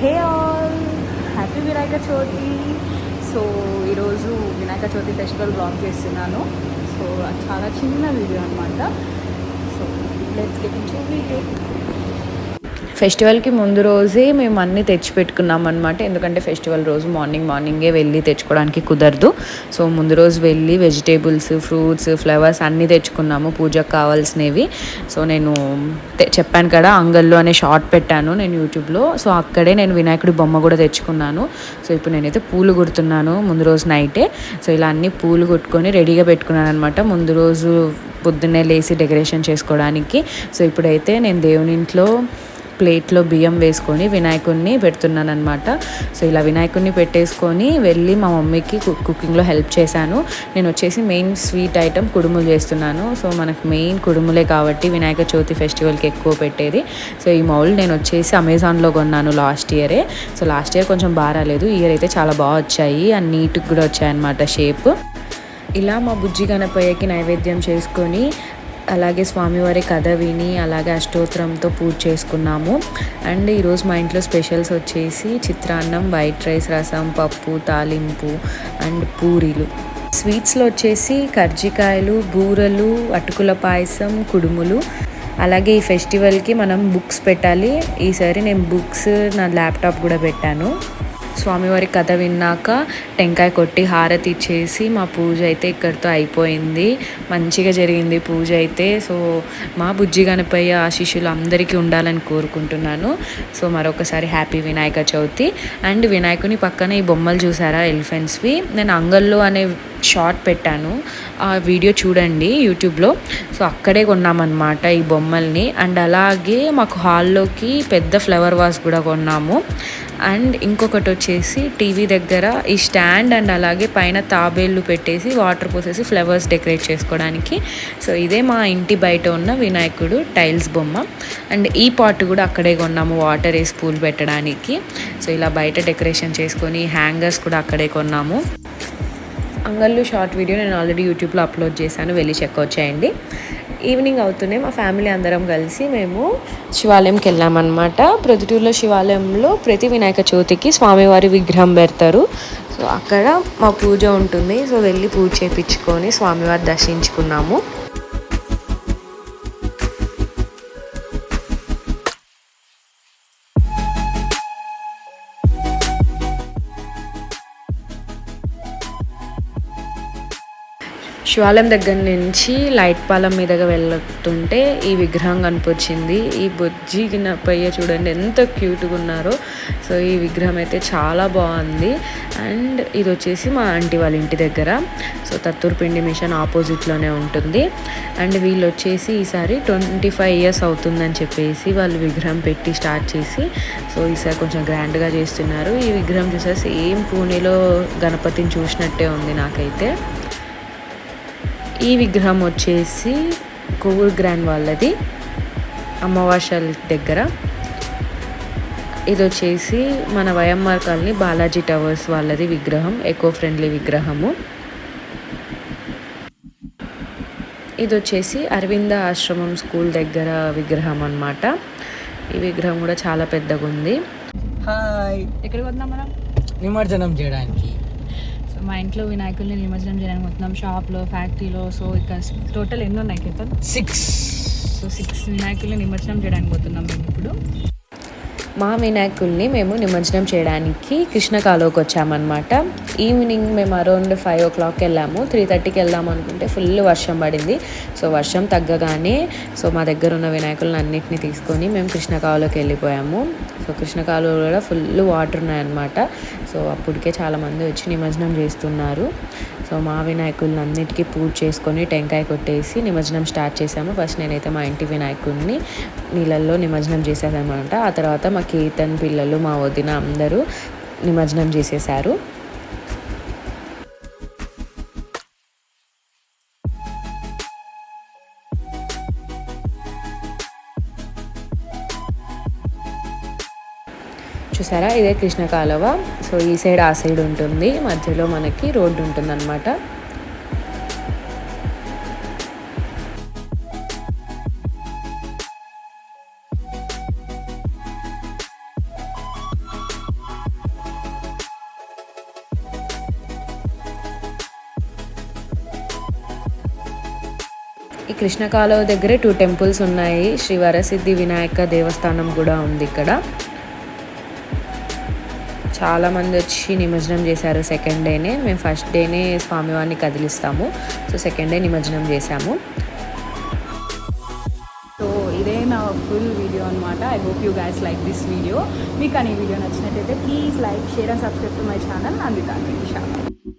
Hey all happy Vinayaka Chavithi so ఈరోజు Vinayaka Chavithi festival blog చేస్తున్నాను. So చాలా చిన్న వీడియో అనమాట so let's get in video ఫెస్టివల్కి ముందు రోజే మేము అన్నీ తెచ్చి పెట్టుకున్నాం అనమాట ఎందుకంటే ఫెస్టివల్ రోజు మార్నింగ్ మార్నింగే వెళ్ళి తెచ్చుకోవడానికి కుదరదు. సో ముందు రోజు వెళ్ళి వెజిటేబుల్స్ ఫ్రూట్స్ ఫ్లవర్స్ అన్నీ తెచ్చుకున్నాము. పూజకు కావాల్సినవి. సో నేను తె- చెప్పాను కదా అంగల్లో అనే షార్ట్ పెట్టాను నేను యూట్యూబ్లో. సో అక్కడే నేను వినాయకుడి బొమ్మ కూడా తెచ్చుకున్నాను. సో ఇప్పుడు నేనైతే పూలు కుడుతున్నాను ముందు రోజు నైటే. సో ఇలా అన్ని పూలు కుట్టుకొని రెడీగా పెట్టుకున్నాను అనమాట ముందు రోజు పొద్దున్నే లేచి డెకరేషన్ చేసుకోవడానికి. సో ఇప్పుడైతే నేను దేవుని ఇంట్లో ప్లేట్లో బియ్యం వేసుకొని వినాయకుడిని పెడుతున్నాను అనమాట సో ఇలా వినాయకుడిని పెట్టేసుకొని వెళ్ళి మా మమ్మీకి కు- కుకింగ్లో హెల్ప్ చేశాను. నేను వచ్చేసి మెయిన్ స్వీట్ ఐటమ్ కుడుములు చేస్తున్నాను. సో మనకు మెయిన్ కుడుములే కాబట్టి వినాయక చవితి ఫెస్టివల్కి ఎక్కువ పెట్టేది. సో ఈ మౌల్డ్ నేను వచ్చేసి అమెజాన్లో కొన్నాను లాస్ట్ ఇయరే. సో లాస్ట్ ఇయర్ కొంచెం బాగా రాలేదు. ఇయర్ అయితే చాలా బాగా వచ్చాయి. అండ్ నీట్గా కూడా వచ్చాయన్నమాట షేప్. ఇలా మా బుజ్జి గణపయ్యకి నైవేద్యం చేసుకొని అలాగే స్వామివారి కథ విని అలాగే అష్టోత్తరంతో పూజ చేసుకున్నాము. అండ్ ఈరోజు మా ఇంట్లో స్పెషల్స్ వచ్చేసి చిత్రాన్నం వైట్ రైస్ రసం పప్పు తాలింపు అండ్ పూరీలు. స్వీట్స్లో వచ్చేసి కర్జికాయలు బూరలు అటుకుల పాయసం కుడుములు. అలాగే ఈ ఫెస్టివల్కి మనం బుక్స్ పెట్టాలి. ఈసారి నేను బుక్స్ నా ల్యాప్టాప్ కూడా పెట్టాను. స్వామివారి కథ విన్నాక టెంకాయ కొట్టి హారతి ఇచ్చేసి మా పూజ అయితే ఇక్కడితో అయిపోయింది. మంచిగా జరిగింది పూజ అయితే. సో మా బుజ్జి గణపయ్య ఆశీస్సులు అందరికీ ఉండాలని కోరుకుంటున్నాను. సో మరొకసారి హ్యాపీ వినాయక చవితి. అండ్ వినాయకుని పక్కన ఈ బొమ్మలు చూసారా? ఎలిఫెంట్స్వి. నేను అంగల్లో అనే షార్ట్ పెట్టాను. ఆ వీడియో చూడండి యూట్యూబ్లో. సో అక్కడే కొన్నామన్నమాట ఈ బొమ్మల్ని. అండ్ అలాగే మాకు హాల్లోకి పెద్ద ఫ్లవర్ వాస్ కూడా కొన్నాము. అండ్ ఇంకొకటి వచ్చేసి టీవీ దగ్గర ఈ స్టాండ్ అండ్ అలాగే పైన తాబేళ్ళు పెట్టేసి వాటర్ పోసేసి ఫ్లవర్స్ డెకరేట్ చేసుకోవడానికి. సో ఇదే మా ఇంటి బయట ఉన్న వినాయకుడు టైల్స్ బొమ్మ. అండ్ ఈ పాట్ కూడా అక్కడే కొన్నాము వాటర్ వేసి పూలు పెట్టడానికి. సో ఇలా బయట డెకరేషన్ చేసుకొని హ్యాంగర్స్ కూడా అక్కడే కొన్నాము. అంగళ్ళు షార్ట్ వీడియో నేను ఆల్రెడీ యూట్యూబ్లో అప్లోడ్ చేశాను. వెళ్ళి చెక్ చేయండి. ఈవినింగ్ అవుతూనే మా ఫ్యామిలీ అందరం కలిసి మేము శివాలయంకి వెళ్ళామన్నమాట. ప్రొద్దుటూరులో శివాలయంలో ప్రతి వినాయక చవితికి స్వామివారి విగ్రహం పెడతారు. సో అక్కడ మా పూజ ఉంటుంది. సో వెళ్ళి పూజ చేయించుకొని స్వామివారి దర్శించుకున్నాము. శివాలయం దగ్గర నుంచి లైట్ పాలం మీదగా వెళ్తుంటే ఈ విగ్రహం కనిపించింది. ఈ బొజ్జి పయ్య చూడండి ఎంత క్యూట్గా ఉన్నారో. సో ఈ విగ్రహం అయితే చాలా బాగుంది. అండ్ ఇది వచ్చేసి మా ఆంటీ వాళ్ళ ఇంటి దగ్గర. సో తత్తూరు పిండి మిషన్ ఆపోజిట్లోనే ఉంటుంది. అండ్ వీళ్ళు వచ్చేసి ఈసారి ట్వంటీ ఫైవ్ ఇయర్స్ అవుతుందని చెప్పేసి వాళ్ళు విగ్రహం పెట్టి స్టార్ట్ చేసి సో ఈసారి కొంచెం గ్రాండ్గా చేస్తున్నారు. ఈ విగ్రహం చూసే సేమ్ పూణేలో గణపతిని చూసినట్టే ఉంది నాకైతే. ఈ విగ్రహం వచ్చేసి కొవ్వూరు గ్రాండ్ వాళ్ళది అమ్మవాషల్ దగ్గర. ఇది వచ్చేసి మన వైఎంఆర్ కాలనీ బాలాజీ టవర్స్ వాళ్ళది విగ్రహం ఎకో ఫ్రెండ్లీ విగ్రహము. ఇది వచ్చేసి అరవింద ఆశ్రమం స్కూల్ దగ్గర విగ్రహం అన్నమాట. ఈ విగ్రహం కూడా చాలా పెద్దగా ఉంది హాయ్. ఎక్కడికి వద్దాం మనం? నిమజ్జనం చేయడానికి. మా ఇంట్లో వినాయకుల్ని నిమజ్జనం చేయడానికి వస్తున్నాం షాప్లో ఫ్యాక్టరీలో సో ఇక్కడ టోటల్ ఎన్ని ఉన్నాయి కేతన్ సిక్స్ సో సిక్స్ వినాయకుల్ని నిమజ్జనం చేయడానికి పోతున్నాం మేము ఇప్పుడు. మా వినాయకుల్ని మేము నిమజ్జనం చేయడానికి కృష్ణకాలోకి వచ్చామన్నమాట. ఈవినింగ్ మేము అరౌండ్ ఫైవ్ ఓ క్లాక్ వెళ్ళాము. త్రీ థర్టీకి వెళ్దాం అనుకుంటే ఫుల్ వర్షం పడింది. సో వర్షం తగ్గగానే సో మా దగ్గర ఉన్న వినాయకులను అన్నిటిని తీసుకొని మేము కృష్ణ కాలువకి వెళ్ళిపోయాము. సో కృష్ణకాలువ కూడా ఫుల్ వాటర్ ఉన్నాయన్నమాట. సో అప్పటికే చాలామంది వచ్చి నిమజ్జనం చేస్తున్నారు. సో మా వినాయకులను అన్నిటికీ పూజ చేసుకొని టెంకాయ కొట్టేసి నిమజ్జనం స్టార్ట్ చేసాము ఫస్ట్ నేనైతే మా ఇంటి వినాయకుడిని నీళ్ళల్లో నిమజ్జనం చేసేసామనమాట ఆ తర్వాత మా కీర్తన్ పిల్లలు మా వదిన అందరూ నిమజ్జనం చేసేసారు. చూసారా? ఇదే కృష్ణ కాలువ. సో ఈ సైడ్ ఆ సైడ్ ఉంటుంది. మధ్యలో మనకి రోడ్డు ఉంటుందన్నమాట. ఈ కృష్ణ కాలువ దగ్గరే టూ టెంపుల్స్ ఉన్నాయి. శ్రీ వరసిద్ధి వినాయక దేవస్థానం కూడా ఉంది ఇక్కడ. చాలామంది వచ్చి నిమజ్జనం చేశారు సెకండ్ డేనే మేము ఫస్ట్ డేనే స్వామివారిని కదిలిస్తాము. సో సెకండ్ డే నిమజ్జనం చేశాము. సో ఇదే నా ఫుల్ వీడియో అనమాట I hope you guys like this video మీకు అని వీడియో నచ్చినట్టయితే please like share and subscribe to my channel అందితాను